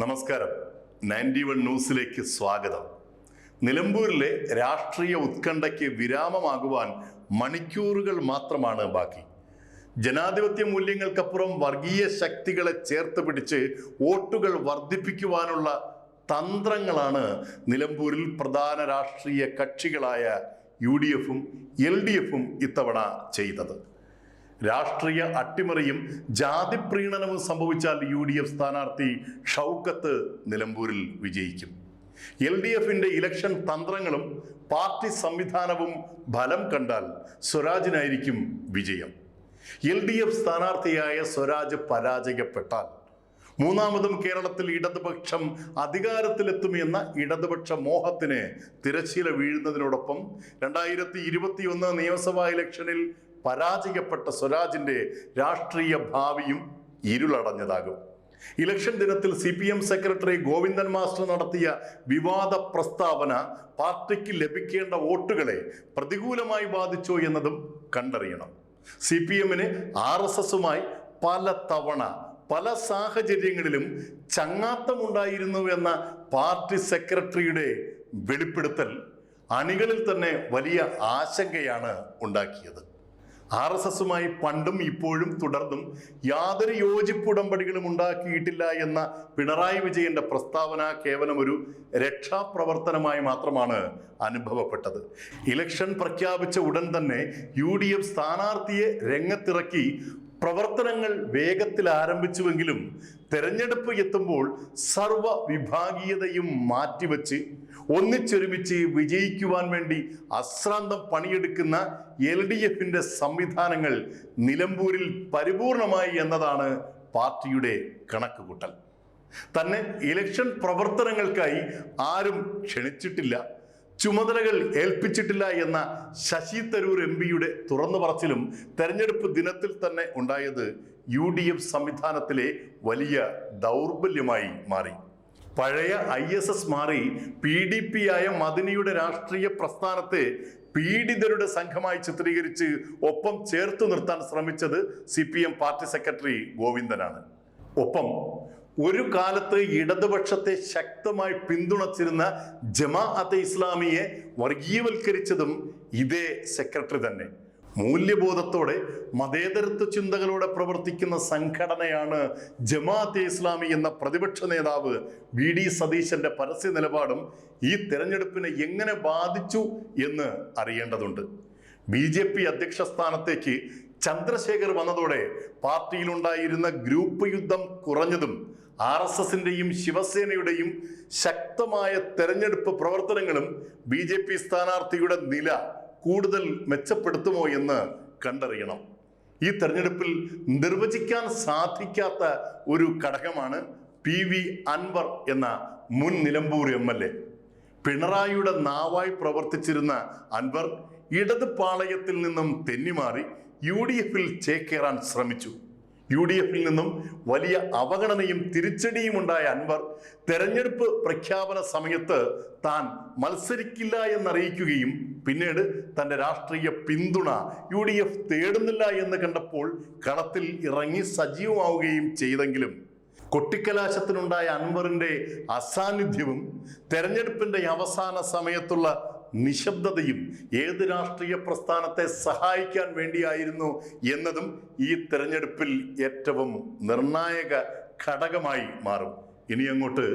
നമസ്കാരം. Ninety one ന്യൂസിലേക്ക് സ്വാഗതം. നിലമ്പൂരിലെ രാഷ്ട്രീയ ഉത്കണ്ഠയ്ക്ക് വിരാമമാകുവാൻ മണിക്കൂറുകൾ മാത്രമാണ് ബാക്കി. ജനാധിപത്യ മൂല്യങ്ങൾക്കപ്പുറം വർഗീയ ശക്തികളെ ചേർത്ത് പിടിച്ച് വോട്ടുകൾ വർദ്ധിപ്പിക്കുവാനുള്ള തന്ത്രങ്ങളാണ് നിലമ്പൂരിൽ പ്രധാന രാഷ്ട്രീയ കക്ഷികളായ യു ഡി എഫും എൽ ഡി എഫും ഇത്തവണ ചെയ്തത്. രാഷ്ട്രീയ അട്ടിമറിയും ജാതി പ്രീണനവും സംഭവിച്ചാൽ യു ഡി എഫ് സ്ഥാനാർത്ഥി ഷൗക്കത്ത് നിലമ്പൂരിൽ വിജയിക്കും. എൽ ഡി എഫിന്റെ ഇലക്ഷൻ തന്ത്രങ്ങളും പാർട്ടി സംവിധാനവും ഫലം കണ്ടാൽ സ്വരാജിനായിരിക്കും വിജയം. എൽ ഡി എഫ് സ്ഥാനാർത്ഥിയായ സ്വരാജ് പരാജയപ്പെട്ടാൽ മൂന്നാമതും കേരളത്തിൽ ഇടതുപക്ഷം അധികാരത്തിലെത്തുമെന്ന ഇടതുപക്ഷ മോഹത്തിന് തിരശ്ശീല വീഴുന്നതിനോടൊപ്പം രണ്ടായിരത്തി ഇരുപത്തിയൊന്ന് നിയമസഭാ ഇലക്ഷനിൽ പരാജയപ്പെട്ട സ്വരാജിന്റെ രാഷ്ട്രീയ ഭാവിയും ഇരുളടഞ്ഞതാകും. ഇലക്ഷൻ ദിനത്തിൽ C P M secretary Govindan master നടത്തിയ വിവാദ പ്രസ്താവന പാർട്ടിക്ക് ലഭിക്കേണ്ട വോട്ടുകളെ പ്രതികൂലമായി ബാധിച്ചോ എന്നതും കണ്ടറിയണം. സി പി എമ്മിന് ആർ എസ് എസുമായി പല തവണ പല സാഹചര്യങ്ങളിലും ചങ്ങാത്തമുണ്ടായിരുന്നു എന്ന പാർട്ടി സെക്രട്ടറിയുടെ വെളിപ്പെടുത്തൽ അണികളിൽ തന്നെ വലിയ ആശങ്കയാണ് ഉണ്ടാക്കിയത്. ആർ എസ് എസുമായി പണ്ടും ഇപ്പോഴും തുടർന്നും യാതൊരു യോജിപ്പ് ഉടമ്പടികളും ഉണ്ടാക്കിയിട്ടില്ല എന്ന പിണറായി വിജയന്റെ പ്രസ്താവന കേവലം ഒരു രക്ഷാപ്രവർത്തനമായി മാത്രമാണ് അനുഭവപ്പെട്ടത്. ഇലക്ഷൻ പ്രഖ്യാപിച്ച ഉടൻ തന്നെ യു ഡി എഫ് സ്ഥാനാർത്ഥിയെ രംഗത്തിറക്കി പ്രവർത്തനങ്ങൾ വേഗത്തിൽ ആരംഭിച്ചുവെങ്കിലും തെരഞ്ഞെടുപ്പ് എത്തുമ്പോൾ സർവ വിഭാഗീയതയും മാറ്റിവെച്ച് ഒന്നിച്ചൊരുമിച്ച് വിജയിക്കുവാൻ വേണ്ടി അശ്രാന്തം പണിയെടുക്കുന്ന എൽ ഡി എഫിന്റെ സംവിധാനങ്ങൾ നിലമ്പൂരിൽ പരിപൂർണമായി എന്നതാണ് പാർട്ടിയുടെ കണക്കുകൂട്ടൽ. തന്നെ ഇലക്ഷൻ പ്രവർത്തനങ്ങൾക്കായി ആരും ക്ഷണിച്ചിട്ടില്ല. ചുമതലകൾ ഏൽപ്പിച്ചിട്ടില്ല എന്ന ശശി തരൂർ എം പിയുടെ തുറന്നു പറച്ചിലും തെരഞ്ഞെടുപ്പ് ദിനത്തിൽ തന്നെ ഉണ്ടായത് യു ഡി എഫ് സംവിധാനത്തിലെ വലിയ ദൗർബല്യമായി മാറി. പഴയ ഐ എസ് എസ് മാറി പി ഡി പി ആയ മദിനിയുടെ രാഷ്ട്രീയ പ്രസ്ഥാനത്തെ പീഡിതരുടെ സംഘമായി ചിത്രീകരിച്ച് ഒപ്പം ചേർത്തു നിർത്താൻ ശ്രമിച്ചത് C P M party secretary ഗോവിന്ദനാണ്. ഒപ്പം ഒരു കാലത്ത് ഇടതുപക്ഷത്തെ ശക്തമായി പിന്തുണച്ചിരുന്ന ജമാഅത്തെ ഇസ്ലാമിയെ വർഗീയവൽക്കരിച്ചതും ഇതേ സെക്രട്ടറി തന്നെ. മൂല്യബോധത്തോടെ മതേതരത്വ ചിന്തകളോടെ പ്രവർത്തിക്കുന്ന സംഘടനയാണ് ജമാഅത്തെ ഇസ്ലാമി എന്ന പ്രതിപക്ഷ നേതാവ് വി ഡി സതീശന്റെ പരസ്യ നിലപാടും ഈ തെരഞ്ഞെടുപ്പിനെ എങ്ങനെ ബാധിച്ചു എന്ന് അറിയേണ്ടതുണ്ട്. ബി ജെ പി അധ്യക്ഷ സ്ഥാനത്തേക്ക് ചന്ദ്രശേഖർ വന്നതോടെ പാർട്ടിയിലുണ്ടായിരുന്ന ഗ്രൂപ്പ് യുദ്ധം കുറഞ്ഞതും ആർ എസ് എസിന്റെയും ശിവസേനയുടെയും ശക്തമായ തെരഞ്ഞെടുപ്പ് പ്രവർത്തനങ്ങളും ബി ജെ പി സ്ഥാനാർത്ഥിയുടെ നില കൂടുതൽ മെച്ചപ്പെടുത്തുമോ എന്ന് കണ്ടറിയണം. ഈ തെരഞ്ഞെടുപ്പിൽ നിർവചിക്കാൻ സാധിക്കാത്ത ഒരു ഘടകമാണ് പി വി അൻവർ എന്ന മുൻ നിലമ്പൂർ എം എൽ എ. പിണറായിയുടെ നാവായി പ്രവർത്തിച്ചിരുന്ന അൻവർ ഇടത് പാളയത്തിൽ നിന്നും തെന്നിമാറി യു ഡി എഫിൽ ചേക്കേറാൻ ശ്രമിച്ചു. യു ഡി എഫിൽ നിന്നും വലിയ അവഗണനയും തിരിച്ചടിയും ഉണ്ടായ അൻവർ തെരഞ്ഞെടുപ്പ് പ്രഖ്യാപന സമയത്ത് താൻ മത്സരിക്കില്ല എന്നറിയിക്കുകയും പിന്നീട് തന്റെ രാഷ്ട്രീയ പിന്തുണ യു ഡി എഫ് തേടുന്നില്ല എന്ന് കണ്ടപ്പോൾ കളത്തിൽ ഇറങ്ങി സജീവമാവുകയും ചെയ്തെങ്കിലും കൊട്ടിക്കലാശത്തിനുണ്ടായ അൻവറിന്റെ അസാന്നിധ്യവും തെരഞ്ഞെടുപ്പിന്റെ അവസാന സമയത്തുള്ള നിശബ്ദതയും ഏത് രാഷ്ട്രീയ പ്രസ്ഥാനത്തെ സഹായിക്കാൻ വേണ്ടിയായിരുന്നു എന്നതും ഈ തെരഞ്ഞെടുപ്പിൽ ഏറ്റവും നിർണായക ഘടകമായി മാറും. ഇനി അങ്ങോട്ട്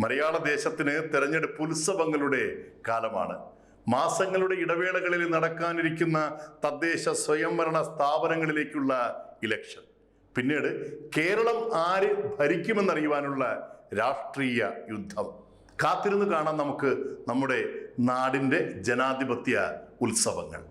മലയാള ദേശത്തിന് തെരഞ്ഞെടുപ്പ് ഉത്സവങ്ങളുടെ കാലമാണ്. മാസങ്ങളുടെ ഇടവേളകളിൽ നടക്കാനിരിക്കുന്ന തദ്ദേശ സ്വയംഭരണ സ്ഥാപനങ്ങളിലേക്കുള്ള ഇലക്ഷൻ. പിന്നീട് കേരളം ആര് ഭരിക്കുമെന്നറിയുവാനുള്ള രാഷ്ട്രീയ യുദ്ധം. കാത്തിരുന്ന് കാണാം നമുക്ക് നമ്മുടെ നാടിന്റെ ജനാധിപത്യ ഉത്സവങ്ങൾ.